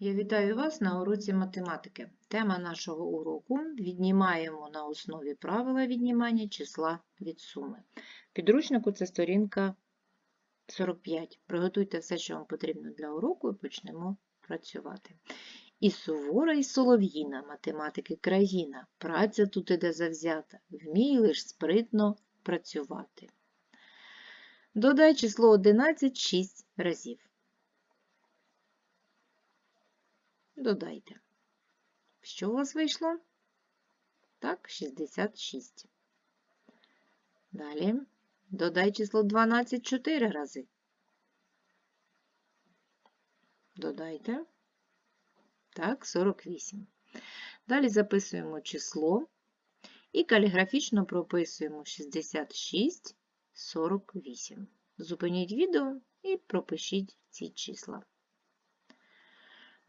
Я вітаю вас на уроці математики. Тема нашого уроку віднімаємо на основі правила віднімання числа від суми. Підручнику це сторінка 45. Приготуйте все, що вам потрібно для уроку, і почнемо працювати. І сувора, і солов'їна, математики країна. Праця тут іде завзята, вмій лиш спритно працювати. Додай число 11 6 разів. Додайте. Що у вас вийшло? Так, 66. Далі додай число 12 4 рази. Додайте. Так, 48. Далі записуємо число і каліграфічно прописуємо 66 48. Зупиніть відео і пропишіть ці числа.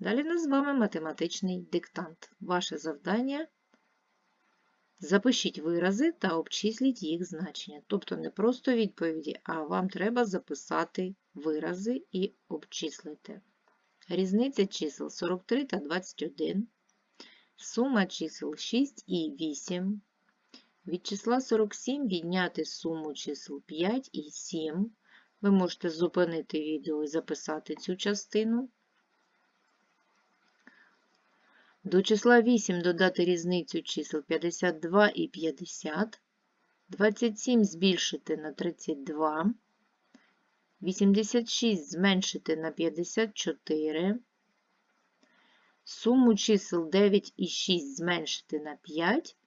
Далі нас з вами математичний диктант. Ваше завдання запишіть вирази та обчисліть їх значення. Тобто не просто відповіді, а вам треба записати вирази і обчислити. Різниця чисел 43 та 21, сума чисел 6 і 8. Від числа 47 відняти суму чисел 5 і 7. Ви можете зупинити відео і записати цю частину. До числа 8 додати різницю чисел 52 і 50, 27 збільшити на 32, 86 зменшити на 54, суму чисел 9 і 6 зменшити на 5,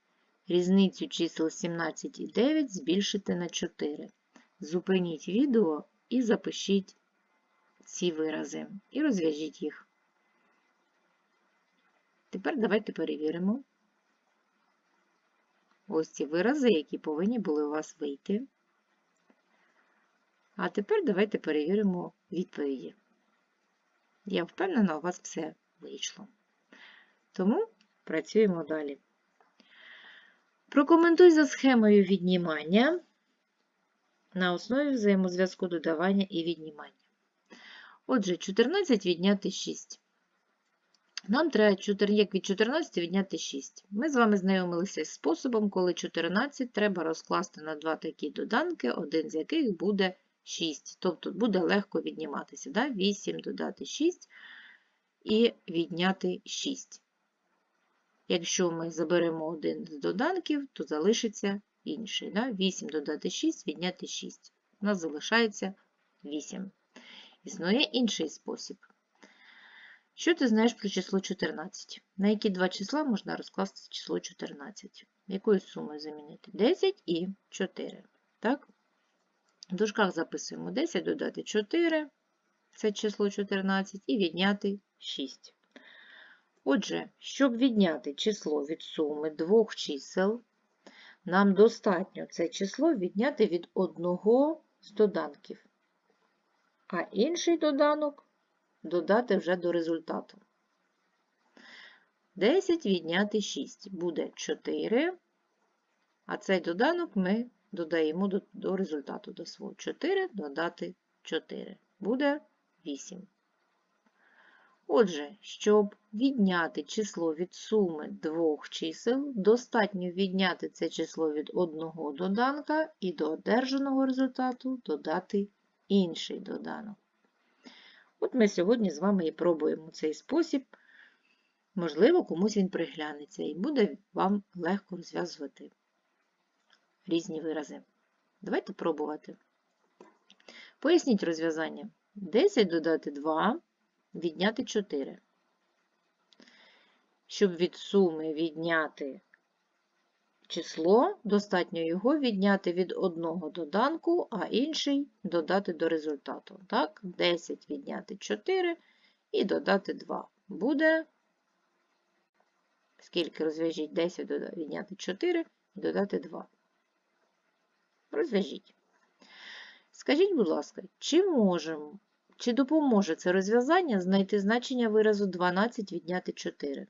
різницю чисел 17 і 9 збільшити на 4. Зупиніть відео і запишіть ці вирази. І розв'яжіть їх. Тепер давайте перевіримо ось ці вирази, які повинні були у вас вийти. А тепер давайте перевіримо відповіді. Я впевнена, у вас все вийшло. Тому працюємо далі. Прокоментуй за схемою віднімання на основі взаємозв'язку додавання і віднімання. Отже, 14 відняти 6. Нам треба як від 14 відняти 6. Ми з вами знайомилися з способом, коли 14 треба розкласти на два такі доданки, один з яких буде 6. Тобто буде легко відніматися. Да? 8 додати 6 і відняти 6. Якщо ми заберемо один з доданків, то залишиться інший. Да? 8 додати 6, відняти 6. У нас залишається 8. Існує інший спосіб. Що ти знаєш про число 14? На які два числа можна розкласти число 14? Якою сумою замінити? 10 і 4. Так? В дужках записуємо 10 додати 4, це число 14, і відняти 6. Отже, щоб відняти число від суми двох чисел, нам достатньо це число відняти від одного з доданків. А інший доданок додати вже до результату. 10 відняти 6 буде 4, а цей доданок ми додаємо до, до результату до свого 4 додати 4. Буде 8. Отже, щоб відняти число від суми двох чисел, достатньо відняти це число від одного доданка і до одержаного результату додати інший доданок. От ми сьогодні з вами і пробуємо цей спосіб. Можливо, комусь він приглянеться і буде вам легко розв'язувати різні вирази. Давайте пробувати. Поясніть розв'язання. 10 додати 2, відняти 4. Щоб від суми відняти число, достатньо його відняти від одного доданку, а інший додати до результату. Так, 10 відняти 4 і додати 2. Буде, скільки розв'яжіть 10 відняти 4 і додати 2. Розв'яжіть. Скажіть, будь ласка, чи можемо, чи допоможе це розв'язання знайти значення виразу 12 відняти 4?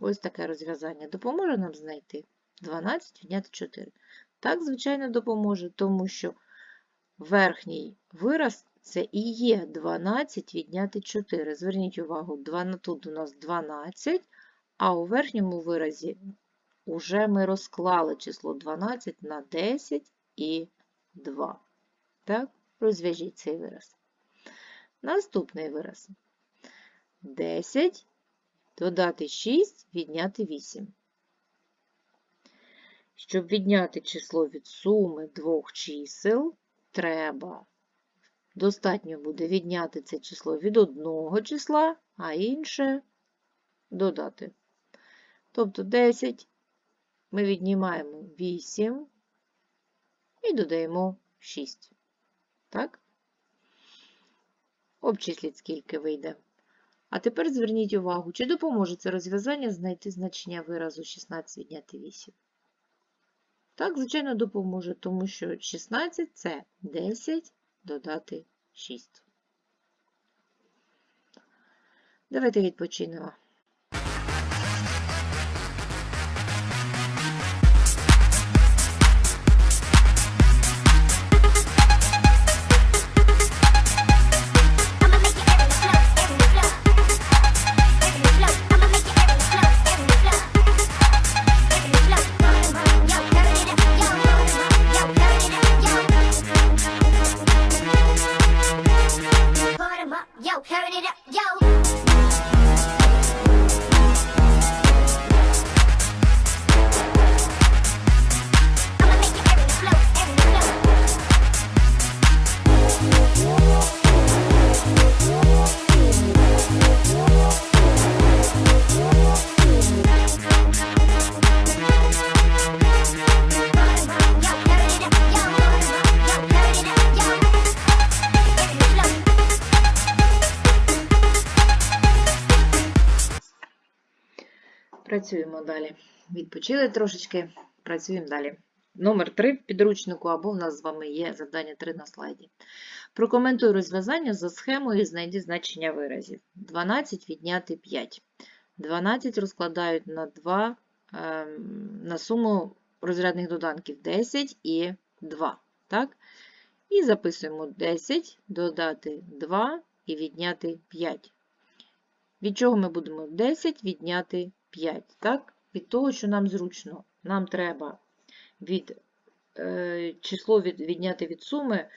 Ось таке розв'язання допоможе нам знайти 12 відняти 4. Так, звичайно, допоможе, тому що верхній вираз Це і є 12 відняти 4. Зверніть увагу, тут у нас 12, а у верхньому виразі уже ми розклали число 12 на 10 і 2. Так, розв'яжіть цей вираз. Наступний вираз. 10 додати 6, відняти 8. Щоб відняти число від суми двох чисел, треба достатньо буде відняти це число від одного числа, а інше додати. Тобто 10 ми віднімаємо 8 і додаємо 6. Так? Обчисліть, скільки вийде. А тепер зверніть увагу, чи допоможе це розв'язання знайти значення виразу 16 відняти 8. Так, звичайно, допоможе, тому що 16 це 10 додати 6. Давайте відпочинемо. Працюємо далі. Відпочили трошечки, працюємо далі. Номер 3 в підручнику, або в нас з вами є завдання 3 на слайді. Прокоментуй розв'язання за схемою і знайди значення виразів. 12 відняти 5. 12 розкладають на 2 ем, на суму розрядних доданків 10 і 2. Так? І записуємо 10, додати 2 і відняти 5. Від чого ми будемо 10 відняти 5? Так? Від того, що нам зручно. Нам треба від, е, число від, відняти від суми,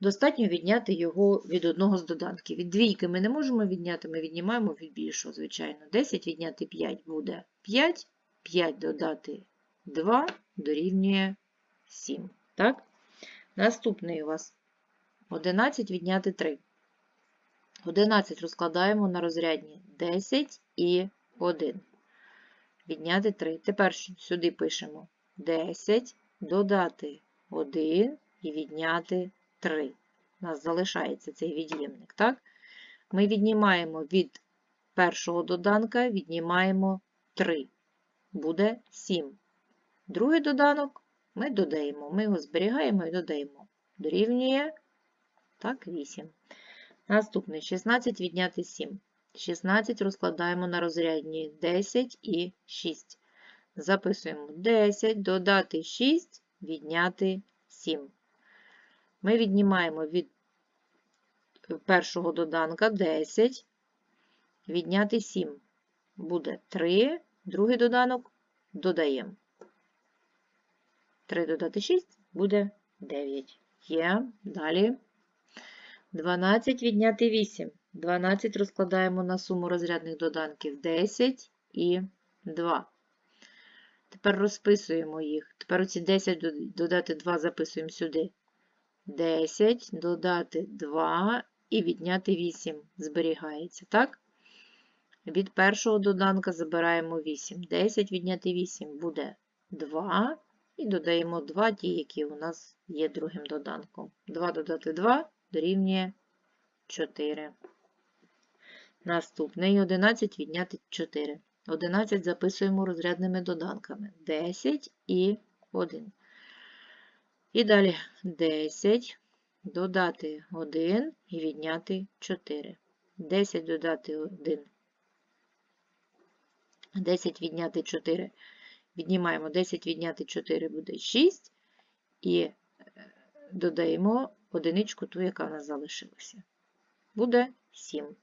достатньо відняти його від одного з доданків. Від двійки ми не можемо відняти, ми віднімаємо від більшого, звичайно. 10 відняти 5 буде 5, 5 додати 2 дорівнює 7. Так? Наступний у вас 11 відняти 3. 11 розкладаємо на розрядні 10 і 1. Відняти 3. Тепер сюди пишемо 10, додати 1 і відняти 3. У нас залишається цей від'ємник, так? Ми віднімаємо від першого доданка, віднімаємо 3. Буде 7. Другий доданок ми додаємо. Ми його зберігаємо і додаємо. Дорівнює так, 8. Наступний 16 відняти 7. 16 розкладаємо на розрядні 10 і 6. Записуємо 10, додати 6, відняти 7. Ми віднімаємо від першого доданка 10, відняти 7. Буде 3, другий доданок додаємо. 3 додати 6 буде 9. Є. Далі. 12 відняти 8. 12 розкладаємо на суму розрядних доданків 10 і 2. Тепер розписуємо їх. Тепер оці 10 додати 2 записуємо сюди. 10 додати 2 і відняти 8. Зберігається, так? Від першого доданка забираємо 8. 10 відняти 8 буде 2. І додаємо 2 ті, які у нас є другим доданком. 2 додати 2 дорівнює 4. Наступний 11 відняти 4. 11 записуємо розрядними доданками. 10 і 1. І далі 10 додати 1 і відняти 4. 10 додати 1. 10 відняти 4. Віднімаємо 10 відняти 4 буде 6. І е, додаємо одиничку ту, яка в нас залишилася. Буде 7.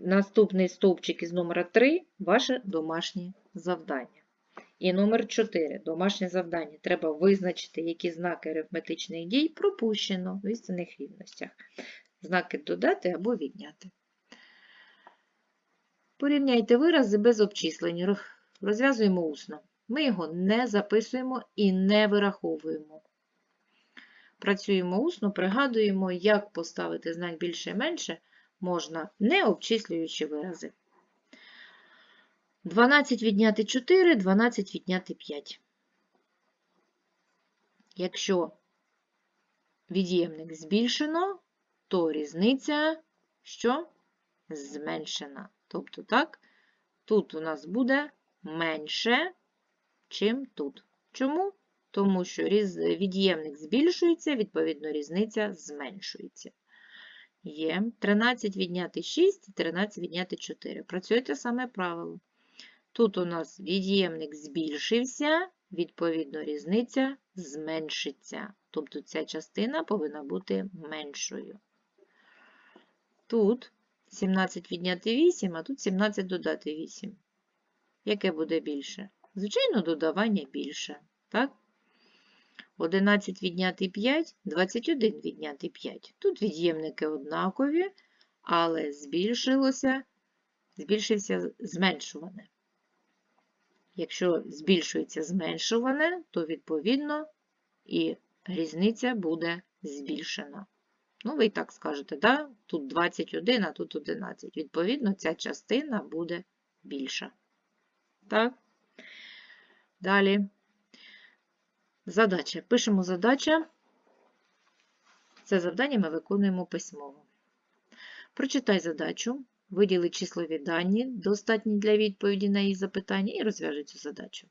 Наступний стовпчик із номера 3 – ваше домашнє завдання. І номер 4 – домашнє завдання. Треба визначити, які знаки арифметичних дій пропущено в істинних рівностях. Знаки додати або відняти. Порівняйте вирази без обчислень. Розв'язуємо усно. Ми його не записуємо і не вираховуємо. Працюємо усно, пригадуємо, як поставити знак більше і менше можна, не обчислюючи вирази. 12 відняти 4, 12 відняти 5. Якщо від'ємник збільшено, то різниця що? Зменшена. Тобто, так, тут у нас буде менше, чим тут. Чому? Тому що від'ємник збільшується, відповідно, різниця зменшується. Є 13 відняти 6, і 13 відняти 4. Працює те саме правило. Тут у нас від'ємник збільшився, відповідно, різниця зменшиться. Тобто ця частина повинна бути меншою. Тут 17 відняти 8, а тут 17 додати 8. Яке буде більше? Звичайно, додавання більше. Так? 11 відняти 5, 21 відняти 5. Тут від'ємники однакові, але збільшилося, збільшився зменшуване. Якщо збільшується зменшуване, то відповідно і різниця буде збільшена. Ну, ви і так скажете, да? тут 21, а тут 11. Відповідно, ця частина буде більша. Так? Далі. Задача. Пишемо задача. Це завдання ми виконуємо письмово. Прочитай задачу, виділи числові дані, достатні для відповіді на її запитання, і розв'яжи цю задачу.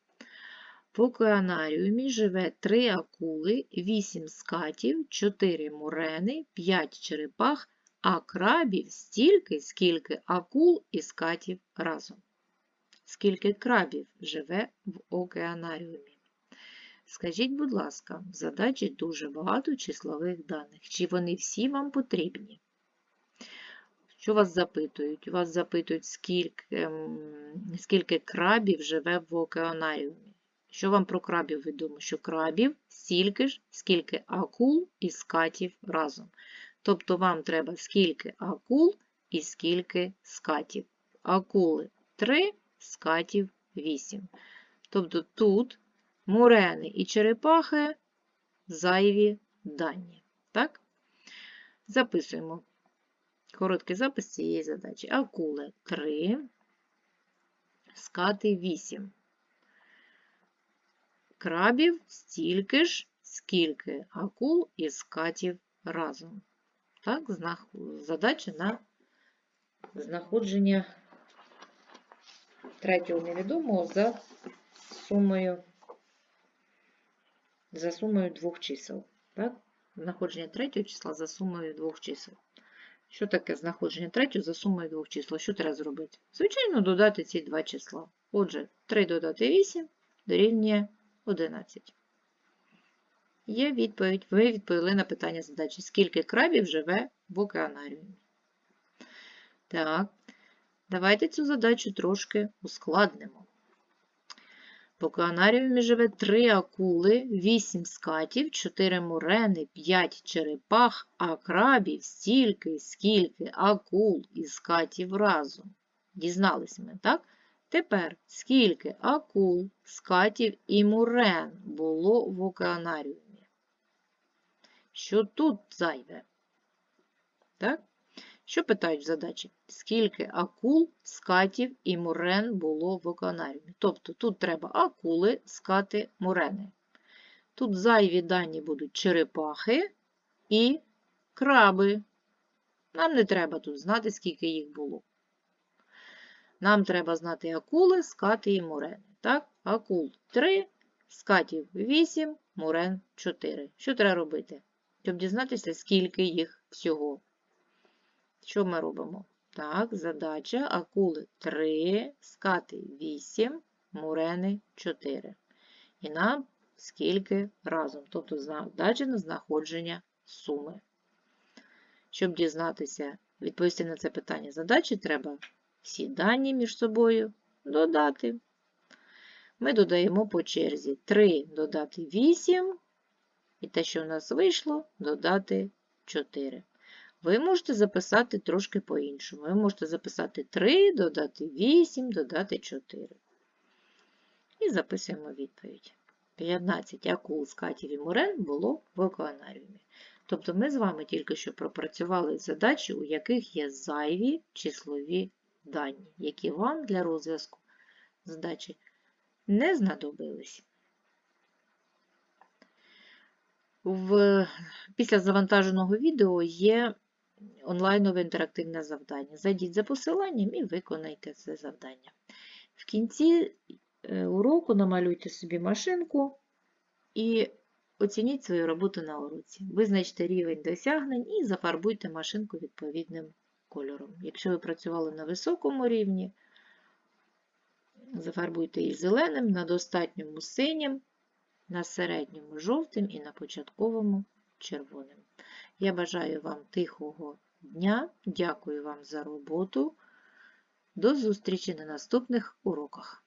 В океанаріумі живе 3 акули, 8 скатів, 4 мурени, 5 черепах, а крабів стільки, скільки акул і скатів разом. Скільки крабів живе в океанаріумі? Скажіть, будь ласка, в задачі дуже багато числових даних. Чи вони всі вам потрібні? Що вас запитують? Вас запитують, скільки, ем, скільки крабів живе в океанаріумі. Що вам про крабів відомо? Що крабів стільки ж, скільки акул і скатів разом. Тобто вам треба скільки акул і скільки скатів. Акули 3, скатів 8. Тобто тут мурени і черепахи зайві дані. Так? Записуємо короткий запис цієї задачі. Акули 3, скати 8. Крабів стільки ж, скільки акул і скатів разом. Так, задача на знаходження третього невідомого за сумою, за сумою двох чисел. Так? Знаходження третього числа за сумою двох чисел. Що таке знаходження третього за сумою двох чисел? Що треба зробити? Звичайно, додати ці два числа. Отже, 3 додати 8 дорівнює 11. Є відповідь. Ви відповіли на питання задачі. Скільки крабів живе в океанаріумі? Так, давайте цю задачу трошки ускладнимо. В океанаріумі живе 3 акули, 8 скатів, 4 мурени, 5 черепах, а крабів стільки, скільки акул і скатів разом. Дізнались ми, так? Тепер, скільки акул, скатів і мурен було в океанаріумі? Що тут зайве? Так? Що питають в задачі? Скільки акул, скатів і мурен було в океанаріумі? Тобто тут треба акули, скати, мурени. Тут зайві дані будуть черепахи і краби. Нам не треба тут знати, скільки їх було. Нам треба знати акули, скати і мурени. Так? Акул 3, скатів 8, мурен 4. Що треба робити? Щоб дізнатися, скільки їх всього. Що ми робимо? Так, задача акули 3, скати 8, мурени 4. І нам скільки разом, тобто задача на знаходження суми. Щоб дізнатися, відповісти на це питання задачі, треба всі дані між собою додати. Ми додаємо по черзі 3 додати 8, і те, що в нас вийшло, додати 4. Ви можете записати трошки по-іншому. Ви можете записати 3, додати 8, додати 4. І записуємо відповідь. 15 акул з Катів і Мурен було в акванаріумі. Тобто ми з вами тільки що пропрацювали задачі, у яких є зайві числові дані, які вам для розв'язку задачі не знадобились. В... Після завантаженого відео є онлайнове інтерактивне завдання. Зайдіть за посиланням і виконайте це завдання. В кінці е, уроку намалюйте собі машинку і оцініть свою роботу на уроці. Визначте рівень досягнень і зафарбуйте машинку відповідним кольором. Якщо ви працювали на високому рівні, зафарбуйте її зеленим, на достатньому синім, на середньому жовтим і на початковому червоним. Я бажаю вам тихого дня, дякую вам за роботу. До зустрічі на наступних уроках.